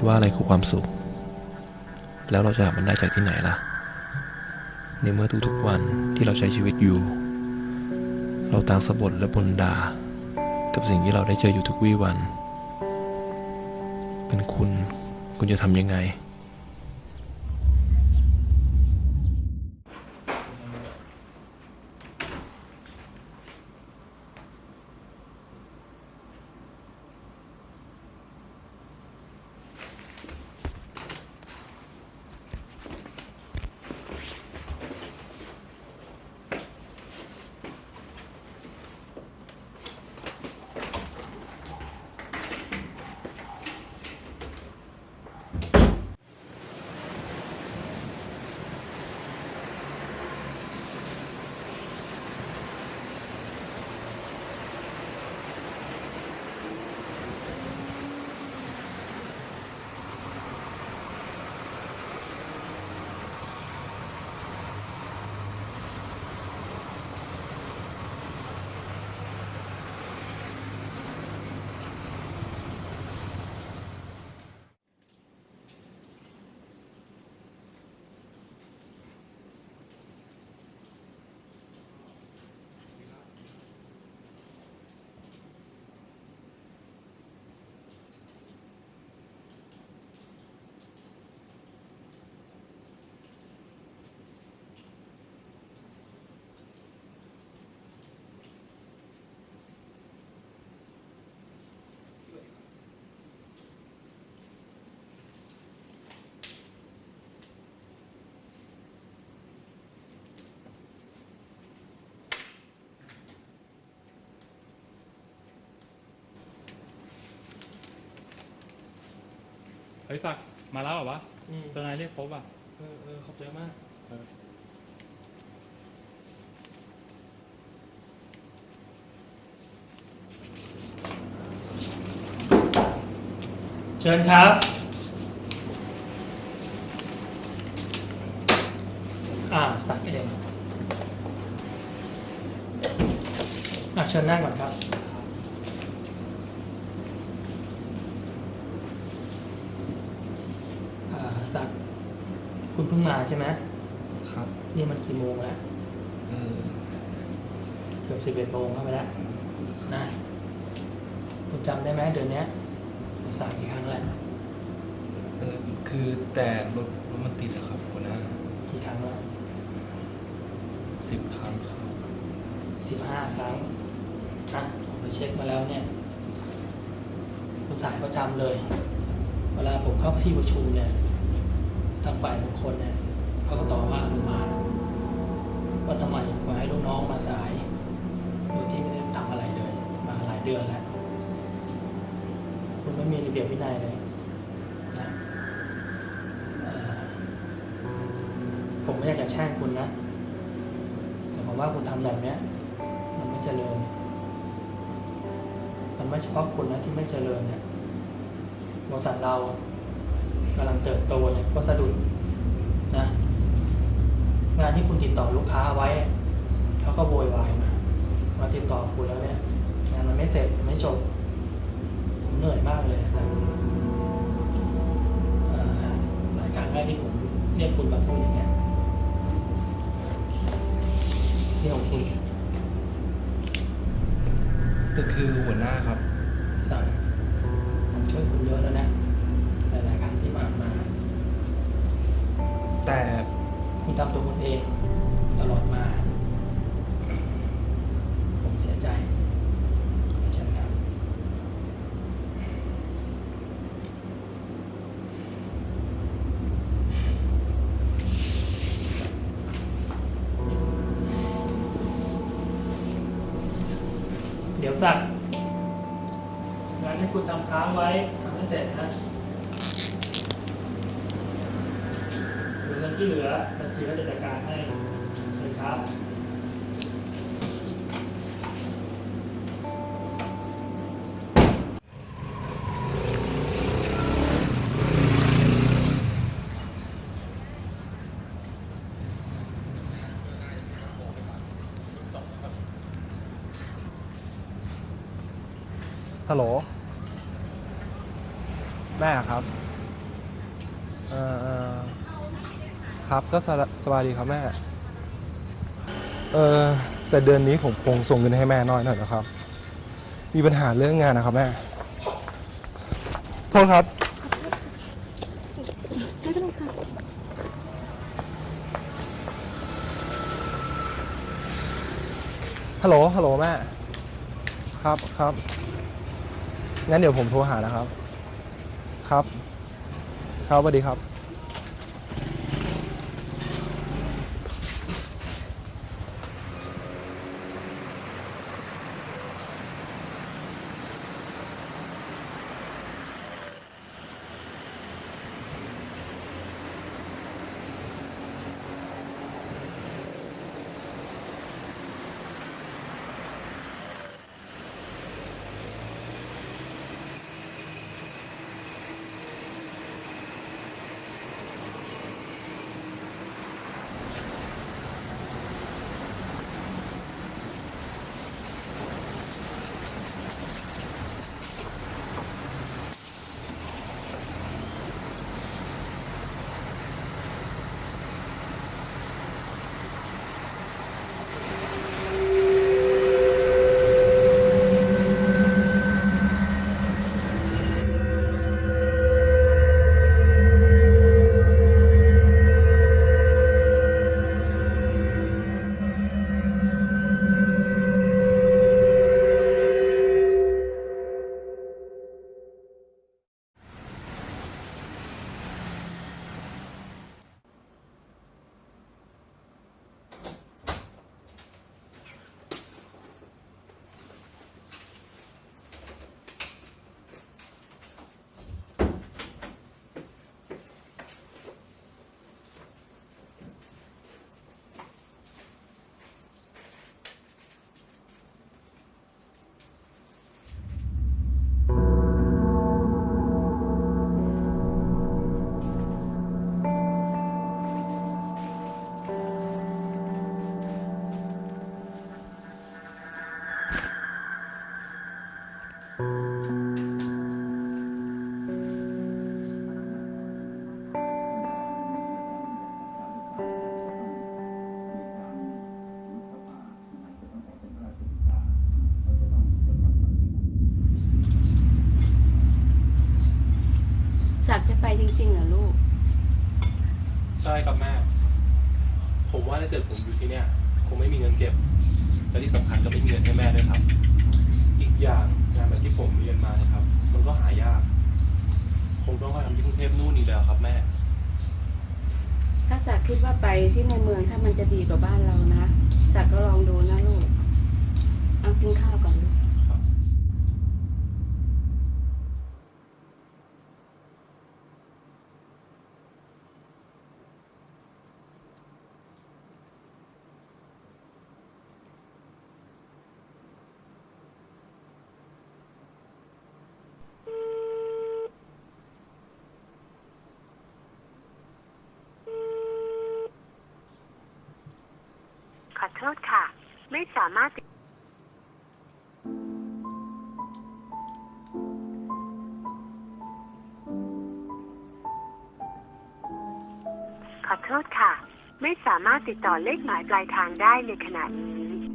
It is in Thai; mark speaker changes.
Speaker 1: ดว่าอะไรคือความสุข แล้วเราจะหามันได้จากที่ไหนล่ะ ในเมื่อทุกๆวันที่เราใช้ชีวิตอยู่ เราต่างสะบดและบนดา กับสิ่งที่เราได้เจออยู่ทุกวี่วัน เป็นคุณ คุณจะทำยังไง
Speaker 2: ฮ้ยศักดิ์มาแล้วเหรอวะ
Speaker 3: อืม
Speaker 2: ตัวนายเรียกพบอะ
Speaker 3: เออเออขอบใจมากเชิญครับ อ่าสักเอง อะเชิญนั่งก่อนครับ อ่า สัก คุณ เพิ่งมาใช่ไหม
Speaker 1: ครับ
Speaker 3: นี่มันกี่โมงแล้ว
Speaker 1: เออ
Speaker 3: เกือบสิบเอ็ดโมงเข้าไปแล้วนะคุณจำได้ไหมเดือนเนี้ยเราสั่งกี่ครั้งแล้ว
Speaker 1: เออคือแต่รถรถมันติดอะครับคุณนะ
Speaker 3: กี่ครั้งแล้ว
Speaker 1: สิบครั้งครับ
Speaker 3: สิบห้าครั้งนะผมไปเช็คมาแล้วเนี่ยคุณสายประจำเลย เวลาผมเข้าที่ประชุมเนี่ย ทางฝ่ายบุคคลเนี่ยเขาก็ต่อว่าผมมาว่าทำไมปล่อยให้ลูกน้องมาสายโดยที่ไม่ได้ทำอะไรเลย มาหลายเดือนแล้วคุณไม่มีระเบียบวินัยเลยนะผมไม่อยากจะแช่งคุณนะ แต่ผมว่าคุณทำแบบเนี้ย มันไม่เจริญ มันไม่เฉพาะคุณนะที่ไม่เจริญเนี่ยบริษัทเรา กำลังเติบโตเนี่ยก็สะดุดนะงานที่คุณติดต่อลูกค้าไว้เขาก็โวยวายมามาติดต่อคุณแล้วเนี่ยงานมันไม่เสร็จมันไม่จบผมเหนื่อยมากเลยอาจารย์เอ่อหลายครั้งแรกที่ผมเรียกคุณมาพูดอย่างเงี้ยที่ของคุณ
Speaker 1: ก็คือหัวหน้าครับ
Speaker 3: สั่ง ทำตัวคุณเองตลอดมา ผมเสียใจเช่นกันเดี๋ยวสักงานที่คุณทำค้างไว้ทำให้เสร็จนะ ส่วนเงิน ที่เหลือบัญชีก็จะจัดการให้เชิญครับ
Speaker 4: ฮัลโหลแม่ครับ เอ่อ ครับก็สบสบายดีครับแม่ เออแต่เดือนนี้ผมคงส่งเงินให้แม่น้อยหน่อยนะครับ มีปัญหาเรื่องงานนะครับแม่ โทษครับ
Speaker 5: ไม่เป็นไรค่ะ
Speaker 4: ฮัลโหล ฮัลโหลแม่ ครับครับ งั้นเดี๋ยวผมโทรหานะครับ ครับ ครับสวัสดีครับ
Speaker 5: ไปจริงๆเหรอลูก
Speaker 6: ใช่ครับแม่ ผมว่าถ้าเกิดผมอยู่ที่เนี่ยคงไม่มีเงินเก็บ และที่สำคัญก็ไม่มีเงินให้แม่ด้วยครับ อีกอย่างงานแบบที่ผมเรียนมาเนะครับ มันก็หายาก คงต้องไปทำที่กรุงเทพนู่นนี่แล้วครับแม่
Speaker 5: ถ้าสักดิ์คิดว่าไปที่ในเมืองถ้ามันจะดีกว่าบ้านเรานะสักดิ์ก็ลองดูนะลูก เอากินข้าวก่อนลูก
Speaker 7: ขอโทษค่ะ ไม่สามารถขอโทษค่ะ ไม่สามารถติดต่อเลขหมายปลายทางได้ในขณะนี้